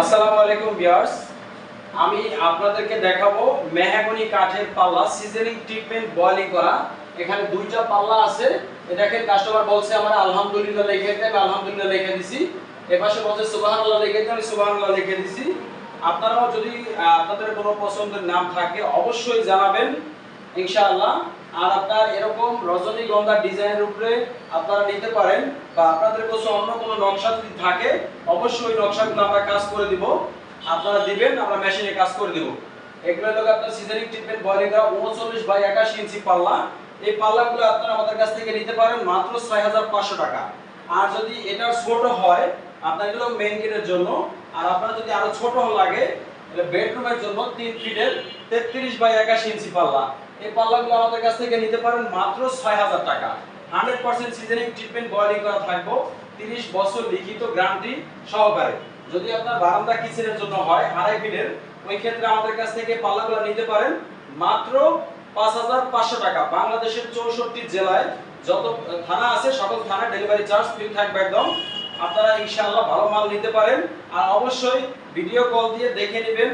আসসালামু আলাইকুম ভিউয়ার্স। আমি আপনাদেরকে দেখাবো মেহগনি কাঠের পাল্লা, সিজনিং ট্রিটমেন্ট বয়লিং করা। এখানে দুইটা পাল্লা আছে। এ দেখেন কাস্টমার বলছে, আমরা আলহামদুলিল্লাহ লিখে আমি আলহামদুলিল্লাহ লিখে দিছি। এপাশে বলছে, সুবহানাল্লাহ লিখে আমি সুবহানাল্লাহ লিখে দিছি। আপনারাও যদি আপনাদের কোনো পছন্দের নাম থাকে, অবশ্যই জানাবেন। ইনশাআল্লাহ, আর আপনার এরকম রজনীগন্ধা ডিজাইনের উপরে আপনারা নিতে পারেন, বা আপনাদের কাছে অন্য কোনো নকশা যদি থাকে, অবশ্যই নকশাগুলো আমরা কাজ করে দিব। আপনারা দিবেন, আমরা মেশিনে কাজ করে দিব। এগুলো হলো আপনার সিজারিং ট্রিটমেন্ট বয়লিং করা উনচল্লিশ বাই একাশি ইঞ্চি পাল্লা। এই পাল্লাগুলো আপনারা আমাদের কাছ থেকে নিতে পারেন মাত্র ছয় হাজার পাঁচশো টাকা। আর যদি এটা ছোট হয়, আপনার এগুলো মেইন গেটের জন্য, আর আপনার যদি আরও ছোট লাগে তাহলে বেডরুমের জন্য তিন ফিটের তেত্রিশ বাই একাশি ইঞ্চি পাল্লা। এই পাল্লাগুলো আমাদের কাছ থেকে নিতে পারেন মাত্র ছয় হাজার টাকা। হান্ড্রেড পার্সেন্ট সিজনিং ট্রিটমেন্ট করা থাকব। তিরিশ বছর লিখিত গ্যারান্টি সহকারে। যদি আপনার বারান্দা কিচেনের জন্য হয়, আড়াই ফিটের ওই ক্ষেত্রে আমাদের কাছ থেকে পাল্লাগুলো নিতে পারেন মাত্র পাঁচ হাজার পাঁচশো টাকা। বাংলাদেশের চৌষট্টি জেলায় যত থানা আছে, সকল থানা ডেলিভারি চার্জ ফ্রি থাকবে একদম। আপনারা ইনশাআল্লাহ ভালো মাল নিতে পারেন। আর অবশ্যই ভিডিও কল দিয়ে দেখে নেবেন।